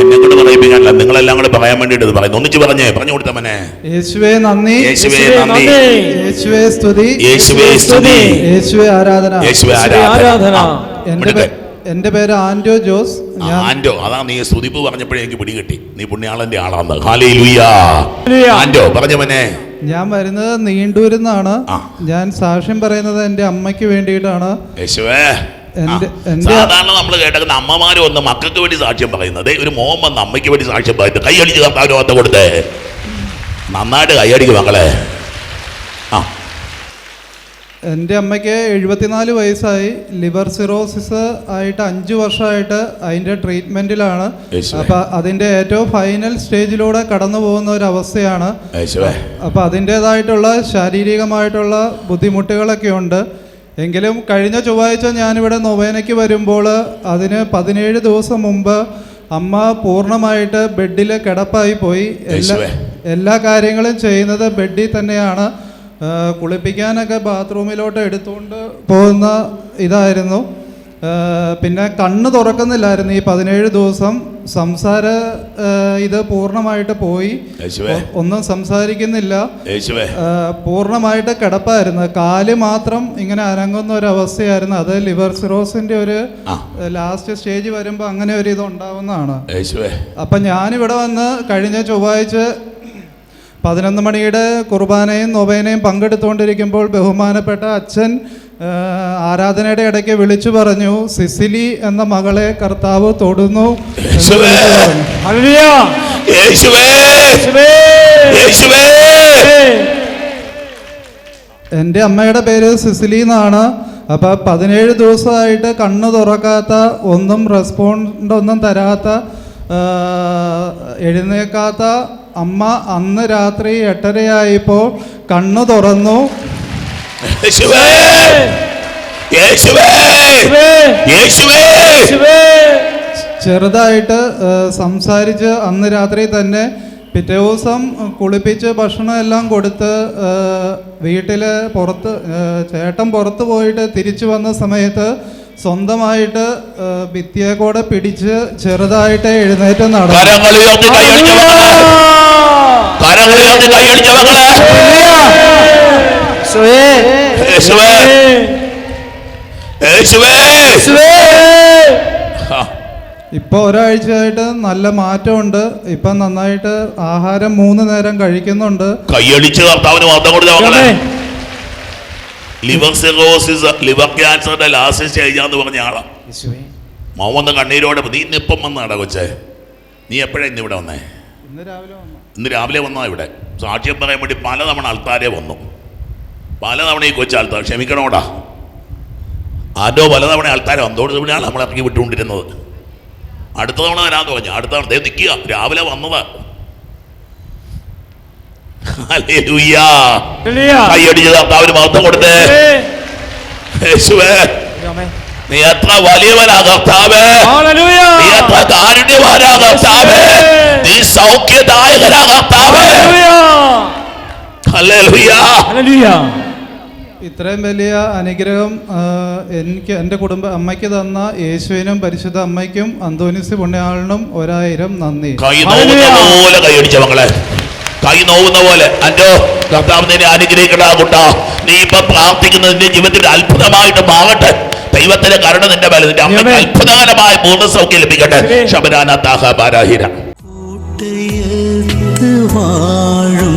എന്നെ കൊണ്ട് പറയിപ്പിക്കാനല്ല നിങ്ങളെല്ലാം കൂടെ പറയാൻ പറയുന്നു. ഒന്നിച്ച് പറഞ്ഞേ പറഞ്ഞു കൊടുത്തവനെ യേശുവേ നന്ദി. യേശുവേ നന്ദി. യേശുവേ സ്തുതി. യേശുവേ സ്തുതി. യേശുവേ ആരാധന. യേശുവേ ആരാധന. എന്റെ പേര് ആൻഡോ ജോസ്. ആൻഡോ അതാ നീ സ്തുതിപ്പ് പറഞ്ഞപ്പോഴേ എനിക്ക് പിടികിട്ടി നീ പുണ്യാളന്റെ ആളാന്ന്. ഹാലേ ലുയാ ഹല്ലേലൂയ. ആൻഡോ പറഞ്ഞവനെ ഞാൻ വരുന്നത് നീണ്ടൂരിന്നാണ്. ഞാൻ സാക്ഷ്യം പറയുന്നത് എന്റെ അമ്മയ്ക്ക് വേണ്ടിയിട്ടാണ്. യേശുവേ. സാധാരണ നമ്മൾ കേട്ടത് അമ്മമാരും ഒന്ന് മക്കൾക്ക് വേണ്ടി സാക്ഷ്യം പറയുന്നത് ഒരു മോൻ വന്ന് അമ്മയ്ക്ക് വേണ്ടി സാക്ഷ്യം പറയുന്നത് കൈയടിച്ച് കർത്താവിന് ഓത്ത കൊടുത്തേ. നന്നായിട്ട് കൈയടിക്കും മക്കളെ. ആ. എന്റെ അമ്മയ്ക്ക് എഴുപത്തിനാല് വയസ്സായി ലിവർ സിറോസിസ് ആയിട്ട് അഞ്ച് വർഷമായിട്ട് അതിന്റെ ട്രീറ്റ്മെന്റിലാണ്. അപ്പം അതിന്റെ ഏറ്റവും ഫൈനൽ സ്റ്റേജിലൂടെ കടന്നു പോകുന്ന ഒരു അവസ്ഥയാണ്. അപ്പം അതിന്റേതായിട്ടുള്ള ശാരീരികമായിട്ടുള്ള ബുദ്ധിമുട്ടുകളൊക്കെ ഉണ്ട്. എങ്കിലും കഴിഞ്ഞ ചൊവ്വാഴ്ച ഞാനിവിടെ നൊവേനയ്ക്ക് വരുമ്പോൾ അതിന് പതിനേഴ് ദിവസം മുമ്പ് അമ്മ പൂർണമായിട്ട് ബെഡിൽ കിടപ്പായി പോയി. എല്ലാ എല്ലാ കാര്യങ്ങളും ചെയ്യുന്നത് ബെഡിൽ തന്നെയാണ്. കുളിപ്പിക്കാനൊക്കെ ബാത്റൂമിലോട്ട് എടുത്തുകൊണ്ട് പോകുന്ന ഇതായിരുന്നു. പിന്നെ കണ്ണ് തുറക്കുന്നില്ലായിരുന്നു ഈ പതിനേഴ് ദിവസം. സംസാര ഇത് പൂർണമായിട്ട് പോയി. ഒന്നും സംസാരിക്കുന്നില്ല. പൂർണമായിട്ട് കിടപ്പായിരുന്നു. കാൽ മാത്രം ഇങ്ങനെ അനങ്ങുന്ന ഒരു അവസ്ഥയായിരുന്നു. അത് ലിവർ സിറോസിന്റെ ഒരു ലാസ്റ്റ് സ്റ്റേജ് വരുമ്പോൾ അങ്ങനെ ഒരു ഇത് ഉണ്ടാവുന്നതാണ്. അപ്പൊ ഞാനിവിടെ വന്ന് കഴിഞ്ഞ ചൊവ്വാഴ്ച പതിനൊന്ന് മണിയുടെ കുർബാനയും നൊവേനയും പങ്കെടുത്തുകൊണ്ടിരിക്കുമ്പോൾ ബഹുമാനപ്പെട്ട അച്ഛൻ ആരാധനയുടെ ഇടയ്ക്ക് വിളിച്ചു പറഞ്ഞു സിസിലി എന്ന മകളെ കർത്താവ് തൊടുന്നു. എന്റെ അമ്മയുടെ പേര് സിസിലി എന്നാണ്. അപ്പോൾ പതിനേഴ് ദിവസമായിട്ട് കണ്ണ് തുറക്കാത്ത ഒന്നും റെസ്പോണ്ട് ഒന്നും തരാത്ത എഴുന്നേക്കാത്ത അമ്മ അന്ന് രാത്രി എട്ടരയായപ്പോൾ കണ്ണു തുറന്നു. ചെറുതായിട്ട് സംസാരിച്ച് അന്ന് രാത്രി തന്നെ പിറ്റേ ദിവസം കുളിപ്പിച്ച് ഭക്ഷണം എല്ലാം കൊടുത്ത് വീട്ടിൽ പുറത്ത് ചേട്ടൻ പുറത്ത് പോയിട്ട് തിരിച്ചു വന്ന സമയത്ത് സ്വന്തമായിട്ട് ഭിത്തിയെ കൂടെ പിടിച്ച് ചെറുതായിട്ട് എഴുന്നേറ്റ് നടന്നു. ഇപ്പോൾ ഒരാഴ്ചയായിട്ട് നല്ല മാറ്റമുണ്ട്. ഇപ്പൊ നന്നായിട്ട് ആഹാരം മൂന്ന് നേരം കഴിക്കുന്നുണ്ട്. കൈയടിച്ച് കർത്താവിന് മാത്രം കൊടുത്ത. ലിവർ സിറോസിസ് ലിവർ ക്യാൻസറിന്റെ ലാസ്റ്റ് സ്റ്റേജാന്ന് പറഞ്ഞ ആളാ. യേശുവേ. മോവന്ന് കണ്ണീരോടെ നീ ഇന്ന് ഇപ്പം വന്നാടാ കൊച്ചേ? നീ എപ്പോഴാ ഇന്ന് ഇവിടെ വന്നേ? ഇന്ന് രാവിലെ വന്നു? ഇന്ന് രാവിലെ വന്നാ ഇവിടെ. സാക്ഷ്യം പറയാൻ വേണ്ടി പലതവണ ആൾക്കാരെ വന്നു. പലതവണ ഈ കൊച്ചു ആൾക്കാർ ക്ഷമിക്കണോടാ? ആരോ പലതവണ ആൾക്കാരെ വന്നോട് തവണയാണ് നമ്മൾ ഇറക്കി വിട്ടുകൊണ്ടിരുന്നത്. അടുത്ത തവണ വരാൻ പറഞ്ഞു അടുത്ത തവണ ദേ നിൽക്കുക രാവിലെ വന്നത്. കൈയടിച്ച് കർത്താവിന് മഹത്വം കൊടുത്തേ. യേശുവേ. ആമേൻ. നീ എത്ര വലിയവനാ കർത്താവേ. ഹല്ലേലൂയ. നീ എത്ര കാരുണ്യവാനാ കർത്താവേ. നീ സൗഖ്യദായകനാ കർത്താവേ. ഹല്ലേലൂയ. ഹല്ലേലൂയ. ഇത്രയും വലിയ അനുഗ്രഹം എനിക്ക് എന്റെ കുടുംബ അമ്മയ്ക്ക് തന്ന യേശുവിനും പരിശുദ്ധ അമ്മയ്ക്കും അന്തോനിസ് പുണ്യാളിനും ഒരായിരം നന്ദി. കൈ നോവുന്ന പോലെ കൈയടിച്ച മകളെ കൈ നോവുന്ന പോലെ. അല്ലോ കർത്താവ് നിന്നെ അനുഗ്രഹിക്കണ കുട്ടാ. നീ ഇപ്പൊ പ്രാർത്ഥിക്കുന്നത് നിന്റെ ജീവിതത്തിൽ അത്ഭുതമായിട്ട് മാറട്ടെ. ദൈവത്തിന്റെ കരുണ നിന്റെ മേലെ നിന്റെ അമ്മയ്ക്ക്. അത്ഭുതകരമായ പൂർണ സൗഖ്യം ലഭിക്കട്ടെ. ശബരാന താഹ ബാരാഹിര വാഴും